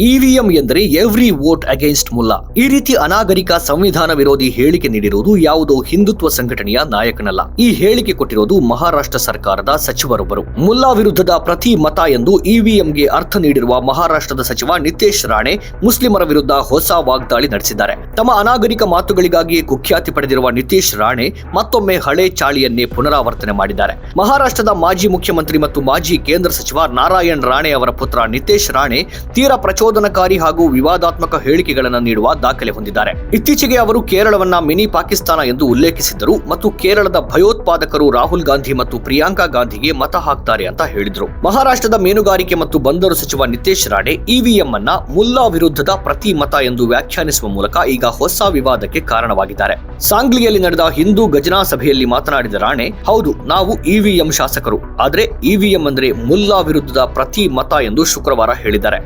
EVM ಎಂದರೆ every vote against Mulla. ಈ ರೀತಿ ಅನಾಗರಿಕ ಸಂವಿಧಾನ ವಿರೋಧಿ ಹೇಳಿಕೆ ನೀಡಿರುವುದು ಯಾವುದೋ ಹಿಂದುತ್ವ ಸಂಘಟನೆಯ ನಾಯಕನಲ್ಲ. ಈ ಹೇಳಿಕೆ ಕೊಟ್ಟಿರೋದು ಮಹಾರಾಷ್ಟ್ರ ಸರ್ಕಾರದ ಸಚಿವರೊಬ್ಬರು. ಮುಲ್ಲಾ ವಿರುದ್ಧದ ಪ್ರತಿ ಮತ ಎಂದು ಇವಿಎಂಗೆ ಅರ್ಥ ನೀಡಿರುವ ಮಹಾರಾಷ್ಟ್ರದ ಸಚಿವ ನಿತೇಶ್ ರಾಣೆ ಮುಸ್ಲಿಮರ ವಿರುದ್ಧ ಹೊಸ ವಾಗ್ದಾಳಿ ನಡೆಸಿದ್ದಾರೆ. ತಮ್ಮ ಅನಾಗರಿಕ ಮಾತುಗಳಿಗಾಗಿ ಕುಖ್ಯಾತಿ ಪಡೆದಿರುವ ನಿತೇಶ್ ರಾಣೆ ಮತ್ತೊಮ್ಮೆ ಹಳೆ ಚಾಳಿಯನ್ನೇ ಪುನರಾವರ್ತನೆ ಮಾಡಿದ್ದಾರೆ. ಮಹಾರಾಷ್ಟ್ರದ ಮಾಜಿ ಮುಖ್ಯಮಂತ್ರಿ ಮತ್ತು ಮಾಜಿ ಕೇಂದ್ರ ಸಚಿವ ನಾರಾಯಣ್ ರಾಣೆ ಅವರ ಪುತ್ರ ನಿತೇಶ್ ರಾಣೆ ತೀರಾ ಪ್ರಚೋದನಕಾರಿ ಹಾಗೂ ವಿವಾದಾತ್ಮಕ ಹೇಳಿಕೆಗಳನ್ನು ನೀಡುವ ದಾಖಲೆ ಹೊಂದಿದ್ದಾರೆ. ಇತ್ತೀಚೆಗೆ ಅವರು ಕೇರಳವನ್ನ ಮಿನಿ ಪಾಕಿಸ್ತಾನ ಎಂದು ಉಲ್ಲೇಖಿಸಿದ್ದರು ಮತ್ತು ಕೇರಳದ ಭಯೋತ್ಪಾದಕರು ರಾಹುಲ್ ಗಾಂಧಿ ಮತ್ತು ಪ್ರಿಯಾಂಕಾ ಗಾಂಧಿಗೆ ಮತ ಹಾಕ್ತಾರೆ ಅಂತ ಹೇಳಿದರು. ಮಹಾರಾಷ್ಟ್ರದ ಮೀನುಗಾರಿಕೆ ಮತ್ತು ಬಂದರು ಸಚಿವ ನಿತೇಶ್ ರಾಣೆ ಇವಿಎಂ ಅನ್ನ ಮುಲ್ಲಾ ವಿರುದ್ಧದ ಪ್ರತಿ ಮತ ಎಂದು ವ್ಯಾಖ್ಯಾನಿಸುವ ಮೂಲಕ ಈಗ ಈಗ ಹೊಸ ವಿವಾದಕ್ಕೆ ಕಾರಣವಾಗಿದ್ದಾರೆ. ಸಾಂಗ್ಲಿಯಲ್ಲಿ ನಡೆದ ಹಿಂದೂ ಗಜನಾ ಸಭೆಯಲ್ಲಿ ಮಾತನಾಡಿದ ರಾಣೆ, ಹೌದು, ನಾವು ಇವಿಎಂ ಶಾಸಕರು. ಆದರೆ ಇವಿಎಂ ಅಂದ್ರೆ ಮುಲ್ಲಾ ವಿರುದ್ಧದ ಪ್ರತಿ ಮತ ಎಂದು ಶುಕ್ರವಾರ ಹೇಳಿದ್ದಾರೆ.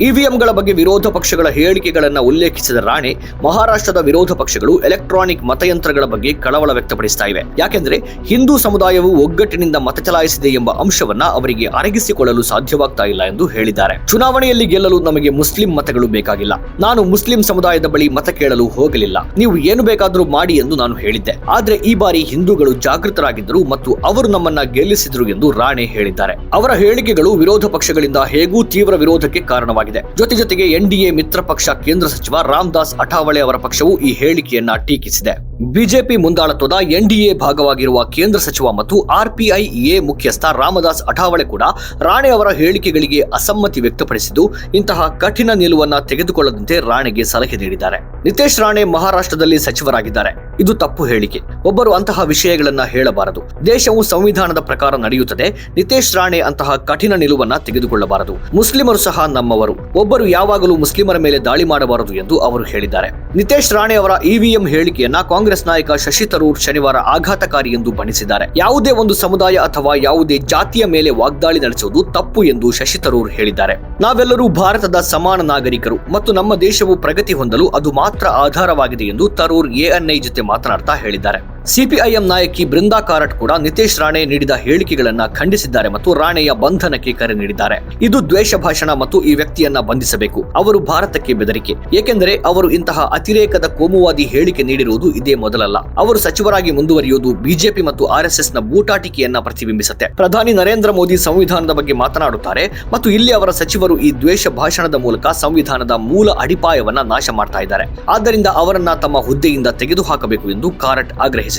ಇವಿಎಂಗಳ ಬಗ್ಗೆ ವಿರೋಧ ಪಕ್ಷಗಳ ಹೇಳಿಕೆಗಳನ್ನು ಉಲ್ಲೇಖಿಸಿದ ರಾಣೆ, ಮಹಾರಾಷ್ಟ್ರದ ವಿರೋಧ ಪಕ್ಷಗಳು ಎಲೆಕ್ಟ್ರಾನಿಕ್ ಮತಯಂತ್ರಗಳ ಬಗ್ಗೆ ಕಳವಳ ವ್ಯಕ್ತಪಡಿಸ್ತಾ ಇವೆ. ಯಾಕೆಂದ್ರೆ ಹಿಂದೂ ಸಮುದಾಯವು ಒಗ್ಗಟ್ಟಿನಿಂದ ಮತ ಚಲಾಯಿಸಿದೆ ಎಂಬ ಅಂಶವನ್ನ ಅವರಿಗೆ ಅರಗಿಸಿಕೊಳ್ಳಲು ಸಾಧ್ಯವಾಗ್ತಾ ಇಲ್ಲ ಎಂದು ಹೇಳಿದ್ದಾರೆ. ಚುನಾವಣೆಯಲ್ಲಿ ಗೆಲ್ಲಲು ನಮಗೆ ಮುಸ್ಲಿಂ ಮತಗಳು ಬೇಕಾಗಿಲ್ಲ. ನಾನು ಮುಸ್ಲಿಂ ಸಮುದಾಯದ ಬಳಿ ಮತ ಕೇಳಲು ಹೋಗಲಿಲ್ಲ. ನೀವು ಏನು ಬೇಕಾದರೂ ಮಾಡಿ ಎಂದು ನಾನು ಹೇಳಿದ್ದೆ. ಆದ್ರೆ ಈ ಬಾರಿ ಹಿಂದೂಗಳು ಜಾಗೃತರಾಗಿದ್ದರು ಮತ್ತು ಅವರು ನಮ್ಮನ್ನ ಗೆಲ್ಲಿಸಿದ್ರು ಎಂದು ರಾಣೆ ಹೇಳಿದ್ದಾರೆ. ಅವರ ಹೇಳಿಕೆಗಳು ವಿರೋಧ ಪಕ್ಷಗಳಿಂದ ಹೇಗೂ ತೀವ್ರ ವಿರೋಧಕ್ಕೆ ಕಾರಣವಾಗಿದೆ. ಜೊತೆ ಜೊತೆಗೆ ಎನ್ಡಿಎ ಮಿತ್ರ ಪಕ್ಷ ಕೇಂದ್ರ ಸಚಿವ ರಾಮದಾಸ್ ಅಠಾವಳೆ ಅವರ ಪಕ್ಷವು ಈ ಹೇಳಿಕೆಯನ್ನ ಟೀಕಿಸಿದೆ. ಬಿಜೆಪಿ ಮುಂದಾಳತ್ವದ ಎನ್ಡಿಎ ಭಾಗವಾಗಿರುವ ಕೇಂದ್ರ ಸಚಿವ ಮತ್ತು ಆರ್ಪಿಐ ಎ ಮುಖ್ಯಸ್ಥ ರಾಮದಾಸ್ ಅಠಾವಳೆ ಕೂಡ ರಾಣೆ ಅವರ ಹೇಳಿಕೆಗಳಿಗೆ ಅಸಮ್ಮತಿ ವ್ಯಕ್ತಪಡಿಸಿದ್ದು, ಇಂತಹ ಕಠಿಣ ನಿಲುವನ್ನ ತೆಗೆದುಕೊಳ್ಳದಂತೆ ರಾಣೆಗೆ ಸಲಹೆ ನೀಡಿದ್ದಾರೆ. ನಿತೇಶ್ ರಾಣೆ ಮಹಾರಾಷ್ಟ್ರದಲ್ಲಿ ಸಚಿವರಾಗಿದ್ದಾರೆ. ಇದು ತಪ್ಪು ಹೇಳಿಕೆ. ಒಬ್ಬರು ಅಂತಹ ವಿಷಯಗಳನ್ನ ಹೇಳಬಾರದು. ದೇಶವು ಸಂವಿಧಾನದ ಪ್ರಕಾರ ನಡೆಯುತ್ತದೆ. ನಿತೇಶ್ ರಾಣೆ ಅಂತಹ ಕಠಿಣ ನಿಲುವನ್ನ ತೆಗೆದುಕೊಳ್ಳಬಾರದು. ಮುಸ್ಲಿಮರು ಸಹ ನಮ್ಮವರು. ಒಬ್ಬರು ಯಾವಾಗಲೂ ಮುಸ್ಲಿಮರ ಮೇಲೆ ದಾಳಿ ಮಾಡಬಾರದು ಎಂದು ಅವರು ಹೇಳಿದ್ದಾರೆ. ನಿತೇಶ್ ರಾಣೆ ಅವರ ಇವಿಎಂ ಹೇಳಿಕೆಯನ್ನ ಕಾಂಗ್ರೆಸ್ ನಾಯಕ ಶಶಿ ತರೂರ್ ಶನಿವಾರ ಆಘಾತಕಾರಿ ಎಂದು ಬಣ್ಣಿಸಿದ್ದಾರೆ. ಯಾವುದೇ ಒಂದು ಸಮುದಾಯ ಅಥವಾ ಯಾವುದೇ ಜಾತಿಯ ಮೇಲೆ ವಾಗ್ದಾಳಿ ನಡೆಸುವುದು ತಪ್ಪು ಎಂದು ಶಶಿ ತರೂರ್ ಹೇಳಿದ್ದಾರೆ. ನಾವೆಲ್ಲರೂ ಭಾರತದ ಸಮಾನ ನಾಗರಿಕರು ಮತ್ತು ನಮ್ಮ ದೇಶವು ಪ್ರಗತಿ ಹೊಂದಲು ಅದು ಮಾತ್ರ ಆಧಾರವಾಗಿದೆ ಎಂದು ತರೂರ್ ಎಎನ್ಐ ಜೊತೆ ಮಾತನಾಡ್ತಾ ಹೇಳಿದ್ದಾರೆ. ಸಿಪಿಐಎಂ ನಾಯಕಿ ಬೃಂದಾ ಕಾರಟ್ ಕೂಡ ನಿತೇಶ್ ರಾಣೆ ನೀಡಿದ ಹೇಳಿಕೆಗಳನ್ನ ಖಂಡಿಸಿದ್ದಾರೆ ಮತ್ತು ರಾಣೆಯ ಬಂಧನಕ್ಕೆ ಕರೆ ನೀಡಿದ್ದಾರೆ. ಇದು ದ್ವೇಷ ಭಾಷಣ ಮತ್ತು ಈ ವ್ಯಕ್ತಿಯನ್ನ ಬಂಧಿಸಬೇಕು. ಅವರು ಭಾರತಕ್ಕೆ ಬೆದರಿಕೆ. ಏಕೆಂದರೆ ಅವರು ಇಂತಹ ಅತಿರೇಕದ ಕೋಮುವಾದಿ ಹೇಳಿಕೆ ನೀಡಿರುವುದು ಇದೇ ಮೊದಲಲ್ಲ. ಅವರು ಸಚಿವರಾಗಿ ಮುಂದುವರಿಯುವುದು ಬಿಜೆಪಿ ಮತ್ತು ಆರ್ಎಸ್ಎಸ್ನ ಬೂಟಾಟಿಕೆಯನ್ನ ಪ್ರತಿಬಿಂಬಿಸುತ್ತೆ. ಪ್ರಧಾನಿ ನರೇಂದ್ರ ಮೋದಿ ಸಂವಿಧಾನದ ಬಗ್ಗೆ ಮಾತನಾಡುತ್ತಾರೆ ಮತ್ತು ಇಲ್ಲಿ ಅವರ ಸಚಿವರು ಈ ದ್ವೇಷ ಭಾಷಣದ ಮೂಲಕ ಸಂವಿಧಾನದ ಮೂಲ ಅಡಿಪಾಯವನ್ನ ನಾಶ ಮಾಡ್ತಾ ಇದ್ದಾರೆ. ಆದ್ದರಿಂದ ಅವರನ್ನ ತಮ್ಮ ಹುದ್ದೆಯಿಂದ ತೆಗೆದುಹಾಕಬೇಕು ಎಂದು ಕಾರಟ್ ಆಗ್ರಹಿಸಿದ್ದಾರೆ.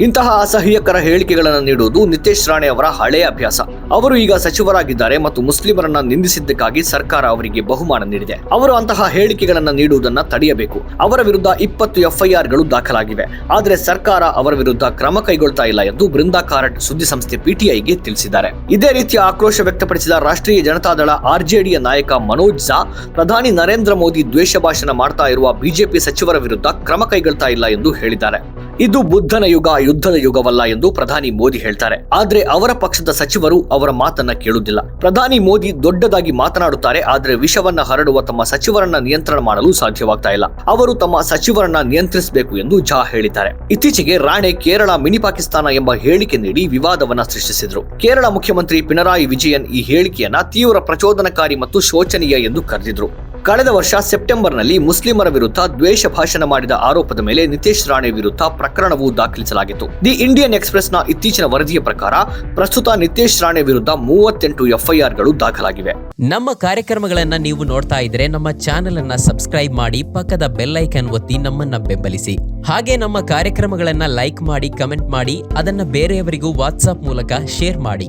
ಇಂತಹ ಅಸಹ್ಯಕರ ಹೇಳಿಕೆಗಳನ್ನು ನೀಡುವುದು ನಿತೇಶ್ ರಾಣೆ ಅವರ ಹಳೆಯ ಅಭ್ಯಾಸ. ಅವರು ಈಗ ಸಚಿವರಾಗಿದ್ದಾರೆ ಮತ್ತು ಮುಸ್ಲಿಮರನ್ನ ನಿಂದಿಸಿದ್ದಕ್ಕಾಗಿ ಸರ್ಕಾರ ಅವರಿಗೆ ಬಹುಮಾನ ನೀಡಿದೆ. ಅವರು ಅಂತಹ ಹೇಳಿಕೆಗಳನ್ನು ನೀಡುವುದನ್ನ ತಡೆಯಬೇಕು. ಅವರ ವಿರುದ್ಧ ಇಪ್ಪತ್ತು ಎಫ್ಐಆರ್ಗಳು ದಾಖಲಾಗಿವೆ. ಆದರೆ ಸರ್ಕಾರ ಅವರ ವಿರುದ್ಧ ಕ್ರಮ ಕೈಗೊಳ್ತಾ ಇಲ್ಲ ಎಂದು ಬೃಂದಾ ಕಾರಟ್ ಸುದ್ದಿಸಂಸ್ಥೆ ಪಿಟಿಐಗೆ ತಿಳಿಸಿದ್ದಾರೆ. ಇದೇ ರೀತಿಯ ಆಕ್ರೋಶ ವ್ಯಕ್ತಪಡಿಸಿದ ರಾಷ್ಟ್ರೀಯ ಜನತಾ ಜನತಾದಳ ಆರ್ಜೆಡಿಯ ನಾಯಕ ಮನೋಜ್ ಝಾ, ಪ್ರಧಾನಿ ನರೇಂದ್ರ ಮೋದಿ ದ್ವೇಷ ಭಾಷಣ ಮಾಡ್ತಾ ಇರುವ ಬಿಜೆಪಿ ಸಚಿವರ ವಿರುದ್ಧ ಕ್ರಮ ಕೈಗೊಳ್ತಾ ಇಲ್ಲ ಎಂದು ಹೇಳಿದ್ದಾರೆ. ಇದು ಬುದ್ಧನ ಯುಗ, ಯುದ್ಧದ ಯುಗವಲ್ಲ ಎಂದು ಪ್ರಧಾನಿ ಮೋದಿ ಹೇಳ್ತಾರೆ. ಆದ್ರೆ ಅವರ ಪಕ್ಷದ ಸಚಿವರು ಅವರ ಮಾತನ್ನ ಕೇಳುವುದಿಲ್ಲ ಪ್ರಧಾನಿ ಮೋದಿ ದೊಡ್ಡದಾಗಿ ಮಾತನಾಡುತ್ತಾರೆ, ಆದ್ರೆ ವಿಷವನ್ನ ಹರಡುವ ತಮ್ಮ ಸಚಿವರನ್ನ ನಿಯಂತ್ರಣ ಮಾಡಲು ಸಾಧ್ಯವಾಗ್ತಾ ಇಲ್ಲ. ಅವರು ತಮ್ಮ ಸಚಿವರನ್ನ ನಿಯಂತ್ರಿಸಬೇಕು ಎಂದು ಝಾ ಹೇಳಿದ್ದಾರೆ. ಇತ್ತೀಚೆಗೆ ರಾಣೆ ಕೇರಳ ಮಿನಿ ಪಾಕಿಸ್ತಾನ ಎಂಬ ಹೇಳಿಕೆ ನೀಡಿ ವಿವಾದವನ್ನ ಸೃಷ್ಟಿಸಿದ್ರು. ಕೇರಳ ಮುಖ್ಯಮಂತ್ರಿ ಪಿಣರಾಯಿ ವಿಜಯನ್ ಈ ಹೇಳಿಕೆಯನ್ನ ತೀವ್ರ ಪ್ರಚೋದನಕಾರಿ ಮತ್ತು ಶೋಚನೀಯ ಎಂದು ಕರೆದಿದ್ರು. ಕಳೆದ ವರ್ಷ ಸೆಪ್ಟೆಂಬರ್ನಲ್ಲಿ ಮುಸ್ಲಿಮರ ವಿರುದ್ಧ ದ್ವೇಷ ಭಾಷಣ ಮಾಡಿದ ಆರೋಪದ ಮೇಲೆ ನಿತೇಶ್ ರಾಣೆ ವಿರುದ್ಧ ಪ್ರಕರಣವು ದಾಖಲಿಸಲಾಗಿತ್ತು. ದಿ ಇಂಡಿಯನ್ ಎಕ್ಸ್ಪ್ರೆಸ್ನ ಇತ್ತೀಚಿನ ವರದಿಯ ಪ್ರಕಾರ ಪ್ರಸ್ತುತ ನಿತೇಶ್ ರಾಣೆ ವಿರುದ್ಧ ಮೂವತ್ತೆಂಟು ಎಫ್ಐಆರ್ಗಳು ದಾಖಲಾಗಿವೆ. ನಮ್ಮ ಕಾರ್ಯಕ್ರಮಗಳನ್ನ ನೀವು ನೋಡ್ತಾ ಇದ್ರೆ ನಮ್ಮ ಚಾನೆಲ್ ಅನ್ನ ಸಬ್ಸ್ಕ್ರೈಬ್ ಮಾಡಿ ಪಕ್ಕದ ಬೆಲ್ಲೈಕನ್ ಒತ್ತಿ ನಮ್ಮನ್ನ ಬೆಂಬಲಿಸಿ. ಹಾಗೆ ನಮ್ಮ ಕಾರ್ಯಕ್ರಮಗಳನ್ನ ಲೈಕ್ ಮಾಡಿ, ಕಮೆಂಟ್ ಮಾಡಿ, ಅದನ್ನ ಬೇರೆಯವರಿಗೂ ವಾಟ್ಸ್ಆಪ್ ಮೂಲಕ ಶೇರ್ ಮಾಡಿ.